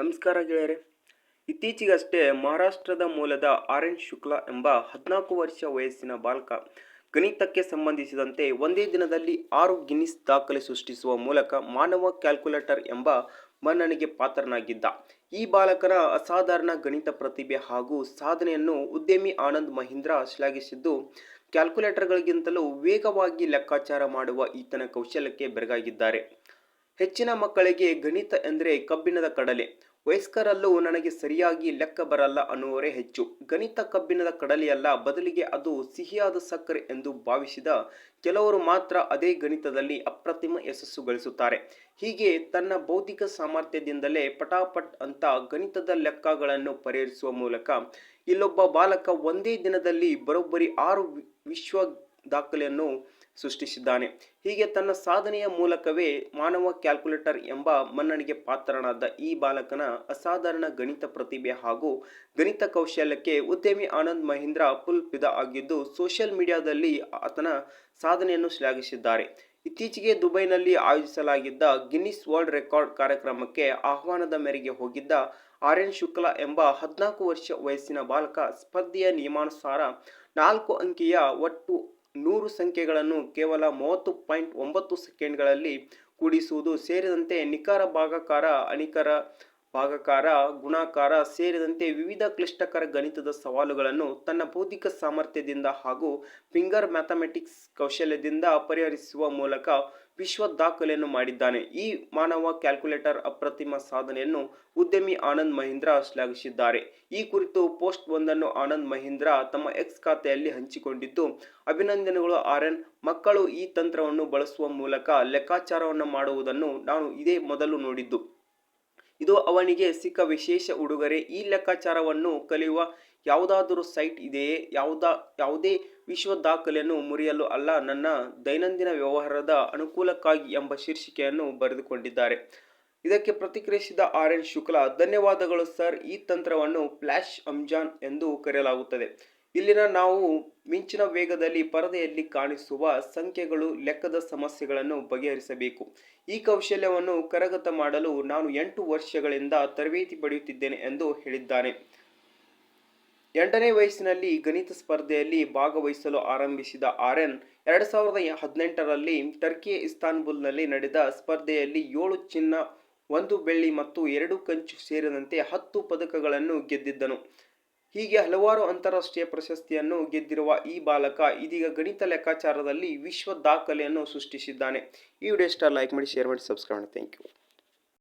ನಮಸ್ಕಾರ ಗೆಳೆಯರೆ. ಇತ್ತೀಚೆಗಷ್ಟೇ ಮಹಾರಾಷ್ಟ್ರದ ಮೂಲದ ಆರ್ ಎನ್ ಶುಕ್ಲಾ ಎಂಬ ಹದಿನಾಲ್ಕು ವರ್ಷ ವಯಸ್ಸಿನ ಬಾಲಕ ಗಣಿತಕ್ಕೆ ಸಂಬಂಧಿಸಿದಂತೆ ಒಂದೇ ದಿನದಲ್ಲಿ ಆರು ಗಿನಿಸ್ ದಾಖಲೆ ಸೃಷ್ಟಿಸುವ ಮೂಲಕ ಮಾನವ ಕ್ಯಾಲ್ಕುಲೇಟರ್ ಎಂಬ ಮನ್ನಣೆಗೆ ಪಾತ್ರನಾಗಿದ್ದ. ಈ ಬಾಲಕನ ಅಸಾಧಾರಣ ಗಣಿತ ಪ್ರತಿಭೆ ಹಾಗೂ ಸಾಧನೆಯನ್ನು ಉದ್ಯಮಿ ಆನಂದ್ ಮಹೀಂದ್ರ ಶ್ಲಾಘಿಸಿದ್ದು, ಕ್ಯಾಲ್ಕುಲೇಟರ್ಗಳಿಗಿಂತಲೂ ವೇಗವಾಗಿ ಲೆಕ್ಕಾಚಾರ ಮಾಡುವ ಈತನ ಕೌಶಲ್ಯಕ್ಕೆ ಬೆರಗಾಗಿದ್ದಾರೆ. ಹೆಚ್ಚಿನ ಮಕ್ಕಳಿಗೆ ಗಣಿತ ಎಂದರೆ ಕಬ್ಬಿಣದ ಕಡಲೆ. ವಯಸ್ಕರಲ್ಲೂ ನನಗೆ ಸರಿಯಾಗಿ ಲೆಕ್ಕ ಬರಲ್ಲ ಅನ್ನುವರೇ ಹೆಚ್ಚು. ಗಣಿತ ಕಬ್ಬಿಣದ ಕಡಲೆಯಲ್ಲ, ಬದಲಿಗೆ ಅದು ಸಿಹಿಯಾದ ಸಕ್ಕರೆ ಎಂದು ಭಾವಿಸಿದ ಕೆಲವರು ಮಾತ್ರ ಅದೇ ಗಣಿತದಲ್ಲಿ ಅಪ್ರತಿಮ ಯಶಸ್ಸು ಗಳಿಸುತ್ತಾರೆ. ಹೀಗೆ ತನ್ನ ಬೌದ್ಧಿಕ ಸಾಮರ್ಥ್ಯದಿಂದಲೇ ಪಟಾಪಟ್ ಅಂತ ಗಣಿತದ ಲೆಕ್ಕಗಳನ್ನು ಪರಿಹರಿಸುವ ಮೂಲಕ ಇಲ್ಲೊಬ್ಬ ಬಾಲಕ ಒಂದೇ ದಿನದಲ್ಲಿ ಬರೋಬ್ಬರಿ ಆರು ವಿಶ್ವ ದಾಖಲೆಯನ್ನು ಸೃಷ್ಟಿಸಿದ್ದಾನೆ. ಹೀಗೆ ತನ್ನ ಸಾಧನೆಯ ಮೂಲಕವೇ ಮಾನವ ಕ್ಯಾಲ್ಕುಲೇಟರ್ ಎಂಬ ಮನ್ನಣೆಗೆ ಪಾತ್ರನಾದ ಈ ಬಾಲಕನ ಅಸಾಧಾರಣ ಗಣಿತ ಪ್ರತಿಭೆ ಹಾಗೂ ಗಣಿತ ಕೌಶಲ್ಯಕ್ಕೆ ಉದ್ಯಮಿ ಆನಂದ್ ಮಹೀಂದ್ರ ಫುಲ್ ಪಿದ ಆಗಿದ್ದು ಸೋಷಿಯಲ್ ಮೀಡಿಯಾದಲ್ಲಿ ಆತನ ಸಾಧನೆಯನ್ನು ಶ್ಲಾಘಿಸಿದ್ದಾರೆ. ಇತ್ತೀಚೆಗೆ ದುಬೈನಲ್ಲಿ ಆಯೋಜಿಸಲಾಗಿದ್ದ ಗಿನ್ನಿಸ್ ವರ್ಲ್ಡ್ ರೆಕಾರ್ಡ್ ಕಾರ್ಯಕ್ರಮಕ್ಕೆ ಆಹ್ವಾನದ ಮೇರೆಗೆ ಹೋಗಿದ್ದ ಆರ್ಯನ್ ಶುಕ್ಲಾ ಎಂಬ ಹದಿನಾಲ್ಕು ವರ್ಷ ವಯಸ್ಸಿನ ಬಾಲಕ ಸ್ಪರ್ಧೆಯ ನಿಯಮಾನುಸಾರ ನಾಲ್ಕು ಅಂಕಿಯ ಒಟ್ಟು ನೂರು ಸಂಖ್ಯೆಗಳನ್ನು ಕೇವಲ ಮೂವತ್ತು ಪಾಯಿಂಟ್ ಒಂಬತ್ತು ಸೆಕೆಂಡ್ಗಳಲ್ಲಿ ಕೂಡಿಸುವುದು ಸೇರಿದಂತೆ ನಿಖರ ಭಾಗಕಾರ, ಅಣಿಕರ ಭಾಗಕಾರ, ಗುಣಾಕಾರ ಸೇರಿದಂತೆ ವಿವಿಧ ಕ್ಲಿಷ್ಟಕರ ಗಣಿತದ ಸವಾಲುಗಳನ್ನು ತನ್ನ ಬೌದ್ಧಿಕ ಸಾಮರ್ಥ್ಯದಿಂದ ಹಾಗೂ ಫಿಂಗರ್ ಮ್ಯಾಥಮೆಟಿಕ್ಸ್ ಕೌಶಲ್ಯದಿಂದ ಪರಿಹರಿಸುವ ಮೂಲಕ ವಿಶ್ವ ದಾಖಲೆಯನ್ನು ಮಾಡಿದ್ದಾನೆ. ಈ ಮಾನವ ಕ್ಯಾಲ್ಕುಲೇಟರ್ ಅಪ್ರತಿಮ ಸಾಧನೆಯನ್ನು ಉದ್ಯಮಿ ಆನಂದ್ ಮಹೀಂದ್ರ ಶ್ಲಾಘಿಸಿದ್ದಾರೆ. ಈ ಕುರಿತು ಪೋಸ್ಟ್ ಒಂದನ್ನು ಆನಂದ್ ಮಹೀಂದ್ರ ತಮ್ಮ ಎಕ್ಸ್ ಖಾತೆಯಲ್ಲಿ ಹಂಚಿಕೊಂಡಿದ್ದು, ಅಭಿನಂದನೆಗಳು ಆರ್ಎನ್ ಮಕ್ಕಳು ಈ ತಂತ್ರವನ್ನು ಬಳಸುವ ಮೂಲಕ ಲೆಕ್ಕಾಚಾರವನ್ನು ಮಾಡುವುದನ್ನು ನಾನು ಇದೇ ಮೊದಲು ನೋಡಿದ್ದು. ಇದು ಅವನಿಗೆ ಸಿಕ್ಕ ವಿಶೇಷ ಉಡುಗೊರೆ. ಈ ಲೆಕ್ಕಾಚಾರವನ್ನು ಕಲಿಯುವ ಯಾವುದಾದರೂ ಸೈಟ್ ಇದೆಯೇ? ಯಾವುದಾ, ಯಾವುದೇ ವಿಶ್ವ ದಾಖಲೆಯನ್ನು ಮುರಿಯಲು ಅಲ್ಲ, ನನ್ನ ದೈನಂದಿನ ವ್ಯವಹಾರದ ಅನುಕೂಲಕ್ಕಾಗಿ ಎಂಬ ಶೀರ್ಷಿಕೆಯನ್ನು ಬರೆದುಕೊಂಡಿದ್ದಾರೆ. ಇದಕ್ಕೆ ಪ್ರತಿಕ್ರಿಯಿಸಿದ ಆರ್ ಎನ್ ಶುಕ್ಲಾ, ಧನ್ಯವಾದಗಳು ಸರ್, ಈ ತಂತ್ರವನ್ನು ಫ್ಲ್ಯಾಶ್ ಅಂಜಾನ್ ಎಂದು ಕರೆಯಲಾಗುತ್ತದೆ. ಇಲ್ಲಿನ ನಾವು ಮಿಂಚಿನ ವೇಗದಲ್ಲಿ ಪರದೆಯಲ್ಲಿ ಕಾಣಿಸುವ ಸಂಖ್ಯೆಗಳು ಲೆಕ್ಕದ ಸಮಸ್ಯೆಗಳನ್ನು ಬಗೆಹರಿಸಬೇಕು. ಈ ಕೌಶಲ್ಯವನ್ನು ಕರಗತ ಮಾಡಲು ನಾನು ಎಂಟು ವರ್ಷಗಳಿಂದ ತರಬೇತಿ ಪಡೆಯುತ್ತಿದ್ದೇನೆ ಎಂದು ಹೇಳಿದ್ದಾನೆ. ಎಂಟನೇ ವಯಸ್ಸಿನಲ್ಲಿ ಗಣಿತ ಸ್ಪರ್ಧೆಯಲ್ಲಿ ಭಾಗವಹಿಸಲು ಆರಂಭಿಸಿದ ಆರ್ಎನ್ ಎರಡು ಸಾವಿರದ ಹದಿನೆಂಟರಲ್ಲಿ ಟರ್ಕಿಯ ಇಸ್ತಾನ್ಬುಲ್ನಲ್ಲಿ ನಡೆದ ಸ್ಪರ್ಧೆಯಲ್ಲಿ ಏಳು ಚಿನ್ನ, ಒಂದು ಬೆಳ್ಳಿ ಮತ್ತು ಎರಡು ಕಂಚು ಸೇರಿದಂತೆ ಹತ್ತು ಪದಕಗಳನ್ನು ಗೆದ್ದಿದ್ದನು. ಹೀಗೆ ಹಲವಾರು ಅಂತಾರಾಷ್ಟ್ರೀಯ ಪ್ರಶಸ್ತಿಯನ್ನು ಗೆದ್ದಿರುವ ಈ ಬಾಲಕ ಇದೀಗ ಗಣಿತ ಲೆಕ್ಕಾಚಾರದಲ್ಲಿ ವಿಶ್ವ ದಾಖಲೆಯನ್ನು ಸೃಷ್ಟಿಸಿದ್ದಾನೆ. ಈ ವಿಡಿಯೋ ಇಷ್ಟ ಲೈಕ್ ಮಾಡಿ ಶೇರ್ ಮಾಡಿ ಸಬ್ಸ್ಕ್ರೈಬ್ ಮಾಡಿ. Thank you